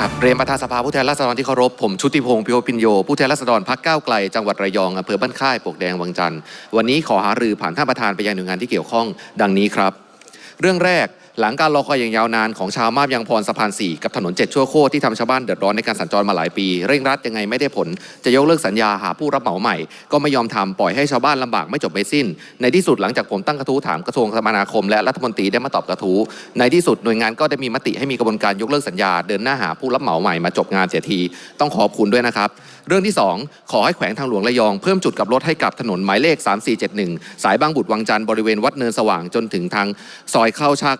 ครับเรียนประธานสภาผู้แทนราษฎรที่เคารพผมชุติพงศ์พิโอพินโยผู้แทนราษฎรพักก้าวไกลจังหวัดระยองอำเภอบ้านค่ายปลวกแดงวังจันทร์วันนี้ขอหารือผ่านท่านประธานไปยังหน่วยงานที่เกี่ยวข้อง ดังนี้ครับ เรื่องแรก หลังการรอคอยอย่างยาวนานของชาวมาบยางพรสะพาน4กับถนน7ชั่วโคตรที่ทำชาวบ้านเดือดร้อนในการสัญจรมาหลายปี เร่งรัดยังไงไม่ได้ผล จะยกเลิกสัญญาหาผู้รับเหมาใหม่ ก็ไม่ยอมทำปล่อยให้ชาวบ้านลำบากไม่จบไม่สิ้น ในที่สุดหลังจากผมตั้งกระทู้ถามกระทรวงคมนาคม และรัฐมนตรีได้มาตอบกระทู้ในที่สุดหน่วยงานก็ได้มีมติให้มีกระบวนการยกเลิกสัญญาเดินหน้าหาผู้รับเหมาใหม่มาจบงานเสียทีต้องขอบคุณด้วยนะครับเรื่องที่ 2 ขอให้แขวงทางหลวงระยองเพิ่มจุดกลับรถให้กับถนนหมายเลข 3471 สายบางบุตรวังจันทร์บริเวณวัดเนินสว่างจนถึงทางซอยเข้าชัก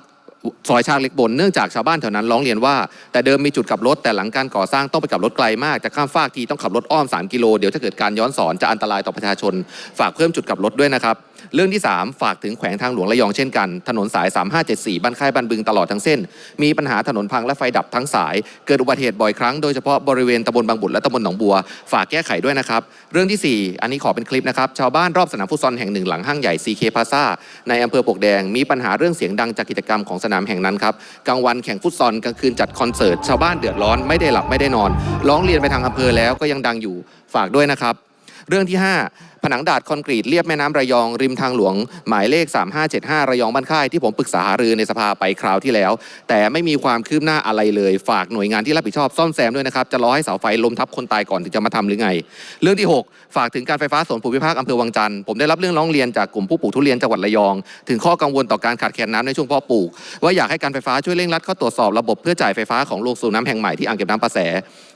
ซอยชากเล็กบนเนื่องจากชาวบ้านแถวนั้นร้องเรียนว่า แต่เดิมมีจุดกลับรถแต่หลังการก่อสร้างต้องไปกลับรถไกลมากจะข้ามฟากทีต้องขับรถอ้อม 3 กิโลเดี๋ยวถ้าเกิดการย้อนสอนจะอันตรายต่อประชาชน ฝากเพิ่มจุดกลับรถด้วยนะครับ เรื่องที่ 3 ฝากถึงแขวงทางหลวงระยองเช่นกัน ถนนสาย 3574 บ้านค่ายบ้านบึงตลอดทั้งเส้น มีปัญหาถนนพังและไฟดับทั้งสาย เกิดอุบัติเหตุบ่อยครั้งโดยเฉพาะบริเวณตำบลบางบุตรและตำบลหนองบัว ฝากแก้ไขด้วยนะครับเรื่องทีสี่4 อันนี้ขอเป็นคลิปนะครับชาวบ้านรอบสนามฟุตซอลแห่งหนึ่งหลังห้างใหญ่ CK Plaza ในอำเภอปกแดงมีปัญหาเรื่องเสียงดังจากกิจกรรมของสามแห่งนั้นครับกลางวันแข่งฟุตซอลกลางคืนจัดคอนเสิร์ตชาวบ้านเดือดร้อนไม่ได้หลับไม่ได้นอน ร้องเรียนไปทางอำเภอแล้วก็ยังดังอยู่ฝากด้วยนะครับ เรื่องที่ 5 ผนังดาดคอนกรีตเรียบแม่น้ำระยองริมทางหลวง หมายเลข 3575 ระยองบ้านค่ายที่ผมปรึกษาหารือในสภาไปคราวที่แล้ว แต่ไม่มีความคืบหน้าอะไรเลย ฝากหน่วยงานที่รับผิดชอบซ่อมแซมด้วยนะครับ จะรอให้เสาไฟล้มทับคนตายก่อนถึงจะมาทำหรือไง เรื่องที่ 6 ฝากถึงการไฟฟ้าส่วนภูมิภาคอำเภอวังจันทร์ผมได้รับเรื่องร้องเรียนจากกลุ่มผู้ปลูกทุเรียนจังหวัดระยอง ถึงข้อกังวลต่อการขาดแคลนน้ำในช่วงเพาะปลูก ว่าอยากให้การไฟฟ้าช่วยเร่งรัดเข้าตรวจสอบระบบเพื่อจ่ายไฟฟ้าของโรงสูบน้ำแห่งใหม่ที่อ่างเก็บน้ำประแส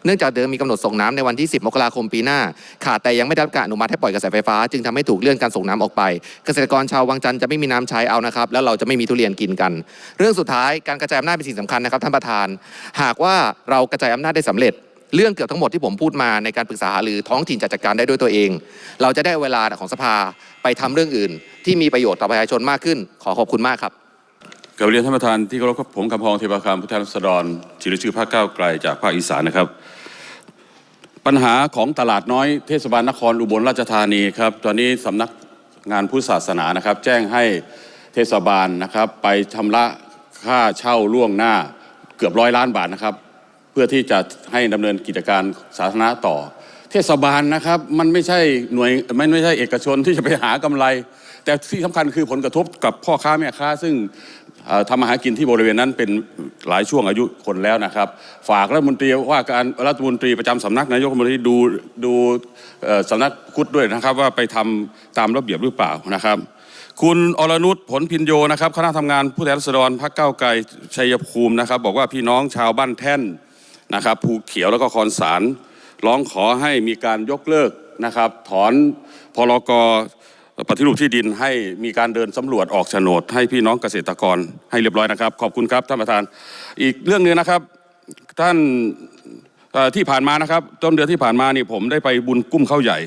เนื่องจากเดิมมีกำหนดส่งน้ำในวันที่ 10 มกราคมปีหน้าขาดแต่ยังไม่ได้รับการอนุมัติให้ปล่อยกระแสไฟฟ้า จึงทำให้ถูกเลื่อนการส่งน้ำออกไป เกษตรกรชาววังจันทร์จะไม่มีน้ำใช้เอานะครับ แล้วเราจะไม่มีทุเรียนกินกัน เรื่องสุดท้ายการกระจายอำนาจเป็นสิ่งสำคัญนะครับท่านประธาน หากว่าเรากระจายอำนาจได้สำเร็จเรื่องเกือบทั้งหมดที่ผมพูดมาในการปรึกษาหารือท้องถิ่นจะจัดการได้ด้วยตัวเอง เราจะได้เวลาของสภาไปทำเรื่องอื่น ที่มีประโยชน์ต่อประชาชนมากขึ้น ขอขอบคุณมากครับกับเรียนท่านประธานที่เคารพผมกำพองเทพาคามผู้แทนราษฎรชื่อชื่อภาคเก้าไกลจากภาคอีสานนะครับ ปัญหาของตลาดน้อยเทศบาลนครอุบลราชธานีครับ ตอนนี้สำนักงานพุทธศาสนานะครับ แจ้งให้เทศบาลนะครับ ไปชำระค่าเช่าล่วงหน้าเกือบร้อยล้านบาทนะครับ เพื่อที่จะให้ดำเนินกิจการสาธารณะต่อ เทศบาลนะครับมันไม่ใช่หน่วยมันไม่ใช่เอกชนที่จะไปหากำไร แต่ที่สำคัญคือผลกระทบกับพ่อค้าแม่ค้า ซึ่ง ทำมาหากินที่บริเวณนั้นเป็นหลายช่วงอายุคนแล้วนะครับ ฝากรัฐมนตรีว่าการรัฐมนตรีประจำสำนักนายกรัฐมนตรีดูดูเอ่อสำนักพุทธด้วยนะครับ ว่าไปทำตามระเบียบหรือเปล่านะครับคุณอรนุชผลพินโยนะครับคณะทำงานผู้แทนราษฎรพรรคก้าไกลชัยภูมินะครับ บอกว่าพี่น้องชาวบ้านแท่นนะครับภูเขียวแล้วก็คอนสารร้องขอให้มีการยกเลิกนะครับ ถอนพรก ปฏิรูปที่ดินให้มีการเดินสำรวจออกโฉนด ให้พี่น้องเกษตรกรให้เรียบร้อยนะครับ ขอบคุณครับท่านประธาน อีกเรื่องหนึงนะครับ ท่านที่ผ่านมานะครับ ต้นเดือนที่ผ่านมานี่ผมได้ไปบุญกุ้มข้าวใหญ่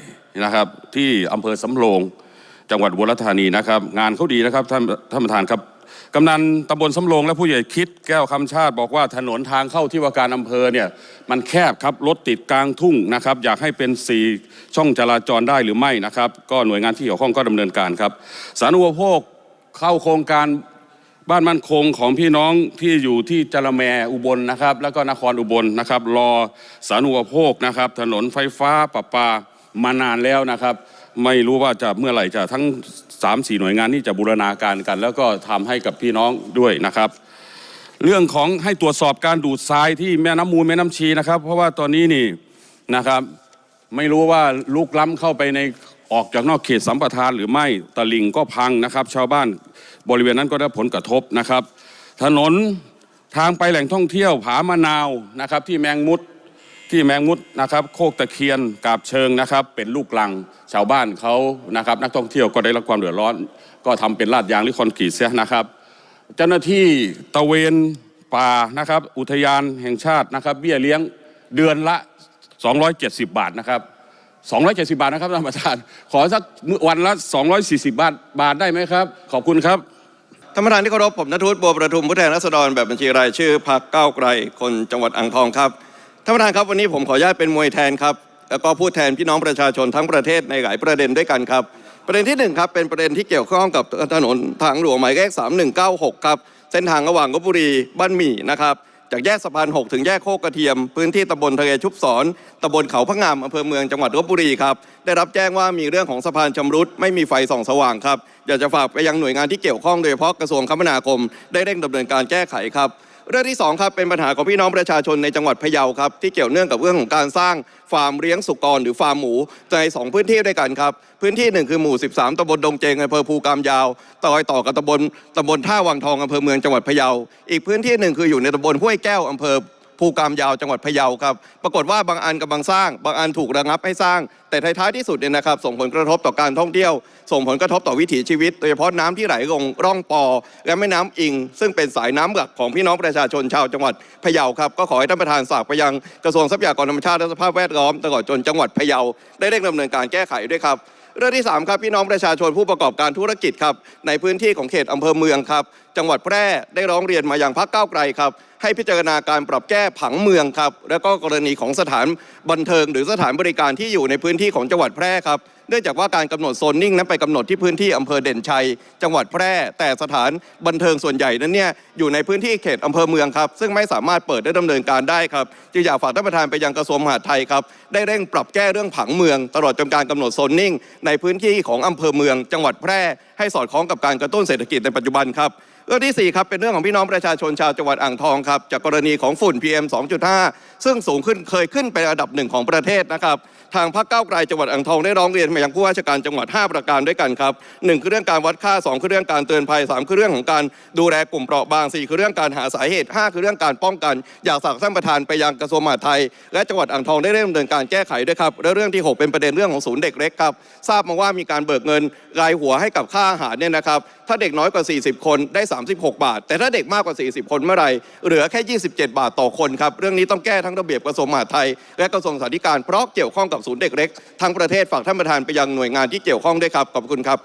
นะครับ ที่อำเภอสำโรงจังหวัดอุบลราธานีนะครับ งานเขาดีนะครับท่านท่านประธานครับ กำนันตำบลสำโรงและผู้ใหญ่คิดแก้วคำชาติบอกว่าถนนทางเข้าที่ว่าการอำเภอเนี่ยมันแคบครับรถติดกลางทุ่งนะครับ อยากให้เป็นสี่ช่องจราจรได้หรือไม่นะครับ ก็หน่วยงานที่เกี่ยวข้องก็ดำเนินการครับ สารณูปโภคเข้าโครงการบ้านมั่นคงของพี่น้องที่อยู่ที่จระแมอุบลนะครับ แล้วก็นครอุบลนะครับ รอสารณูปโภคนะครับ ถนนไฟฟ้าประปามานานแล้วนะครับ ไม่รู้ว่าจะเมื่อไหร่จะทั้ง 3 4 หน่วยงานนี้จะบูรณาการกัน แล้วก็ทำให้กับพี่น้องด้วยนะครับ เรื่องของให้ตรวจสอบการดูดทรายที่แม่น้ำมูลแม่น้ำชีนะครับ เพราะว่าตอนนี้นี่นะครับไม่รู้ว่าลุกล้ำเข้าไปในออกจากนอกเขตสัมปทานหรือไม่ตลิ่งก็พังนะครับ ชาวบ้านบริเวณนั้นก็ได้ผลกระทบนะครับ ถนนทางไปแหล่งท่องเที่ยวผามะนาวนะครับที่แมงมุด ที่แมงมุดนะครับโคกตะเคียนกาบเชิงนะครับ เป็นลูกลังชาวบ้านเขานะครับ นักท่องเที่ยวก็ได้รับความเดือดร้อน ก็ทำเป็นลาดยางหรือคอนกรีตเสียนะครับ เจ้าหน้าที่ตะเวนป่านะครับ อุทยานแห่งชาตินะครับ เบี้ยเลี้ยงเดือนละ 270 บาทนะครับ 270 บาทนะครับท่านประธาน ขอสักวันละ 240 บาทบาทได้ไหมครับ ขอบคุณครับท่านประธานที่เคารพผมนัทวุฒิบัวประทุมผู้แทนราษฎรแบบบัญชีรายชื่อพรรคก้าวไกล คนจังหวัดอ่างทองครับ ท่านประธานครับวันนี้ผมขออนุญาตเป็นมวยแทนครับแล้วก็พูดแทนพี่น้องประชาชนทั้งประเทศในหลายประเด็นด้วยกันครับ ประเด็นที่หนึ่งครับเป็นประเด็นที่เกี่ยวข้องกับถนนทางหลวงหมายเลข3196ครับเส้นทางระหว่างลบบุรีบ้านหมี่นะครับจากแยกสะพาน6ถึงแยกโคกกระเทียม พื้นที่ตำบลทะเลชุบสอนตำบลเขาพะงามอำเภอเมืองจังหวัดลบบุรีครับได้รับแจ้งว่ามีเรื่องของสะพานชำรุดไม่มีไฟส่องสว่างครับอยากจะฝากไปยังหน่วยงานที่เกี่ยวข้องโดยเฉพาะกระทรวงคมนาคม ได้เร่งดำเนินการแก้ไขครับ เรื่องที่สองครับเป็นปัญหาของพี่น้องประชาชนในจังหวัดพะเยาครับที่เกี่ยวเนื่องกับเรื่องของการสร้างฟาร์มเลี้ยงสุกรหรือฟาร์มหมูในสองพื้นที่ด้วยกันครับพื้นที่หนึ่งคือหมู่ 13ตำบลดงเจงอำเภอภูกามยาวต่อยต่อกับตำบลตำบลท่าวังทองอำเภอเมืองจังหวัดพะเยาอีกพื้นที่หนึ่งคืออยู่ในตำบลห้วยแก้วอำเภอ ภูกามยาวจังหวัดพะเยาครับ ปรากฏว่าบางอันกำลังสร้าง บางอันถูกระงับให้สร้าง แต่ท้ายๆที่สุดเนี่ยนะครับ ส่งผลกระทบต่อการท่องเที่ยว ส่งผลกระทบต่อวิถีชีวิต โดยเฉพาะน้ำที่ไหลลงร่องปอ และแม่น้ำอิง ซึ่งเป็นสายน้ำหลักของพี่น้องประชาชนชาวจังหวัดพะเยาครับ ก็ขอให้ท่านประธานฝากไปยังกระทรวงทรัพยากรธรรมชาติและสภาพแวดล้อมตลอดจนจังหวัดพะเยาได้เร่งดำเนินการแก้ไขด้วยครับเรื่องที่3ครับพี่น้องประชาชนผู้ประกอบการธุรกิจครับในพื้นที่ของเขตอำเภอเมืองครับ จังหวัดแพร่ได้ร้องเรียนมาอย่างพักก้าไกลครับให้พิจารณาการปรับแก้ผังเมืองครับแล้วก็กรณีของสถานบันเทิง หรือสถานบริการที่อยู่ในพื้นที่ของจังหวัดแพร่ครับเนื่องจากว่าการกำหนดโซนนิ่งนั้นไปกำหนดที่พื้นที่อำเภอเด่นชัย จังหวัดแพร่ แต่สถานบันเทิงส่วนใหญ่นั้นเนี่ยอยู่ในพื้นที่เขตอำเภอเมืองครับ ซึ่งไม่สามารถเปิดได้ดำเนินการได้ครับจึงอยากฝากท่านประธานไปยังกระทรวงมหาดไทยครับได้เร่งปรับแก้เรื่องผังเมือง ตลอดจนการกำหนดโซนนิ่ง ในพื้นที่ของอำเภอเมือง จังหวัดแพร่ ให้สอดคล้องกับการกระตุ้นเศรษฐกิจในปัจจุบันครับเรื่องที่ 4 ครับ เป็นเรื่องของพี่น้องประชาชนชาวจังหวัดอ่างทองครับ จากกรณีของฝุ่น PM 2.5 ซึ่งสูงขึ้นเคยขึ้นเป็นอันดับหนึ่งของประเทศนะครับ ทางพรรคก้าวไกลจังหวัดอ่างทองได้ร้องเรียนมายังผู้ว่าราชการจังหวัด 5 ประการด้วยกันครับหนึ่งคือเรื่องการวัดค่า 2 คือเรื่องการเตือนภัย 3 คือเรื่องของการดูแลกลุ่มเปราะบาง 4 คือเรื่องการหาสาเหตุ 5 คือเรื่องการป้องกัน อยากฝากท่านประธานไปยังกระทรวงมหาดไทย และจังหวัดอ่างทองได้เริ่มดำเนินการแก้ไขด้วยครับและเรื่องที่ 6 เป็นประเด็นเรื่องของศูนย์เด็กเล็กครับทราบมาว่ามีการเบิกเงินรายหัวให้กับค่าอาหารเนี่ยนะครับ ถ้าเด็กน้อยกว่า 40 คนได้ 36 บาท แต่ถ้าเด็กมากกว่า 40 คนเมื่อไหร่เหลือแค่ 27 บาทต่อคนครับเรื่องนี้ต้องแก้ทั้งระเบียบกระทรวงมหาดไทย และกระทรวงสาธารณสุขเพราะเกี่ยวข้องกับศูนย์เด็กเล็กทั้งประเทศฝากท่านประธานไปยังหน่วยงานที่เกี่ยวข้องด้วยครับขอบคุณครับ